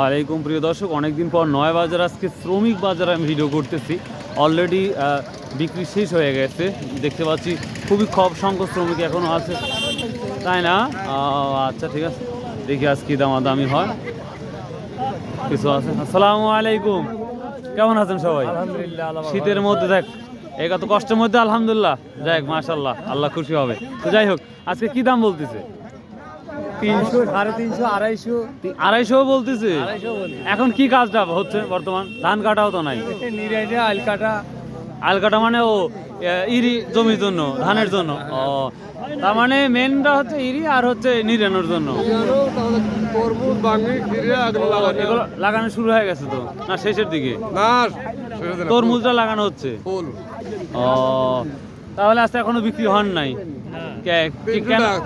আলাইকুম প্রিয় দর্শক অনেকদিন পর নয় বাজার আজকে শ্রমিক বাজার আমি ভিডিও করতেছি। অলরেডি বিক্রি শেষ হয়ে গেছে। দেখতে পাচ্ছি খুবই কম সংখ্যক শ্রমিক এখনও আছে। তাই না? আচ্ছা ঠিক আছে। দেখি আজ কি দামাদামি হয়। কিছু আছে? আসসালামু আলাইকুম। কেমন আছেন সবাই? শীতের মধ্যে দেখ এই তো কষ্টের মধ্যে আলহামদুলিল্লাহ। যাক মাশাল্লাহ আল্লাহ খুশি হবে। তো যাই হোক আজকে কি দাম বলতেছে? তিনশো সাড়ে তিনশো আড়াইশো। আড়াইশো বলতেছে? এখন কি কাজটা হচ্ছে বর্তমান? ধান কাটাও তো নাই। নিরাইটে আলকাটা আল কাটা। মানে ও ইরি জমির জন্য ধানের জন্য। ও তার মানে মেনটা হচ্ছে ইরি আর হচ্ছে নিরানোর জন্য। এগুলো লাগানো শুরু হয়ে গেছে তো? না শেষের দিকে? না। তরমুজটা লাগানো হচ্ছে? ও তাহলে আজকে এখনও বিক্রি হন নাই?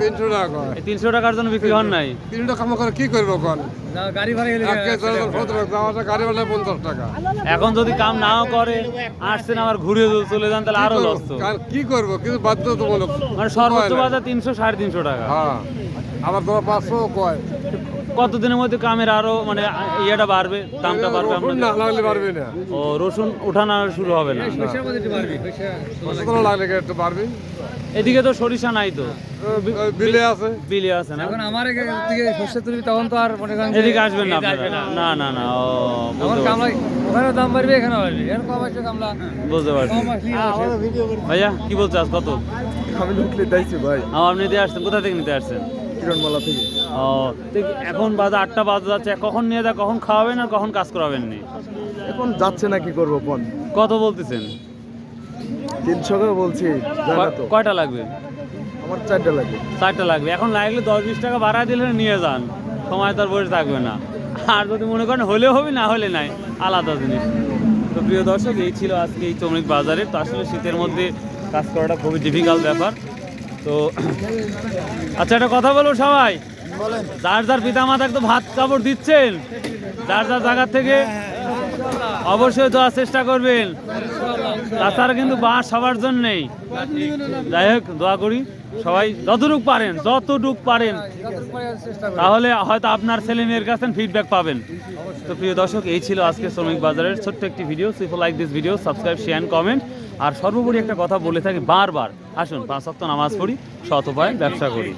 তিনশো টাকা তিনশো টাকার জন্য বিক্রি হন নাই? তিনশো টাকা করে কি করব কোন? গাড়ি ভাড়া পঞ্চাশ টাকা। এখন যদি কাম নাও করে আসছেন আবার ঘুরে চলে যান তাহলে আরও লস কি করব? কিছু বাধ্যতামূলক মানে সর্বোচ্চ। বাজার তিনশো সাড়ে তিনশো টাকা। হ্যাঁ। আবার তোমার পাঁচশো কয়? কতদিনের মধ্যে কামের আরও মানে ইয়েটা বাড়বে দামটা বাড়বে রসুন না লাগলে পারবি না। ও রসুন ওঠানো শুরু হবে না। লাগলে একটু পারবি এদিকে তো সরিষা নাই তো। বিলে আছে। বিলি আছে না? এখন আমার দিকে শস্য তুলবি তখন তো আর মনে করেন এদিকে আসবেন না না। না না ও কামলা ওখানে দাম বাড়বে এখানে বাড়বে। এখন কম আসবে কামলা বুঝতে পারছি। ভাইয়া কি বলছো আজ কত? আমি ঢুকলে দিয়েছি ভাই। আমার আপনি নিতে আসছেন কোথা থেকে নিতে আসছেন? কিরণমালা থেকে? ও এখন বাজে আটটা বাজে যাচ্ছে কখন নিয়ে যা কখন খাওয়াবেন আর কখন কাজ করাবেন নি? এখন যাচ্ছে না কি করব কোন কত বলতেছেন? তিনশো করে বলছি কয়- কয়টা লাগবে? আমার চারটা লাগে চারটা লাগবে। এখন লাগলে দশ বিশ টাকা বাড়ায় দিলে নিয়ে যান। সময় তার বসে থাকবে না। আর যদি মনে করেন হলে হবে না হলে নাই। আলাদা জিনিস। তো প্রিয় দর্শক এই ছিল আজকে এই চমড়িক বাজারে। তো আসলে শীতের মধ্যে কাজ করাটা খুবই ডিফিকাল্ট ব্যাপার। তো আচ্ছা একটা কথা বলব সবাই। যার যার পিতা মাতা তো ভাত কাপড় দিচ্ছেন, যার যার জায়গার থেকে অবশ্যই দেওয়ার চেষ্টা করবেন। তাছাড়া কিন্তু বাস সবার জন্যেই। যাই হোক, দোয়া করি। সবাই যতটুক পারেন যতটুক পারেন। তাহলে হয়তো আপনার ছেলে মেয়ের কাছে ফিডব্যাক পাবেন। তো প্রিয় দর্শক, এই ছিল আজকে শ্রমিক বাজারের ছোট্ট একটি video Saif like this video subscribe share comment আর সর্বোপরি একটা কথা বলে থাকি বারবার। আসুন, পাঁচ সপ্তাহ নামাজ পড়ি, সৎ উপায়ে ব্যবসা করি।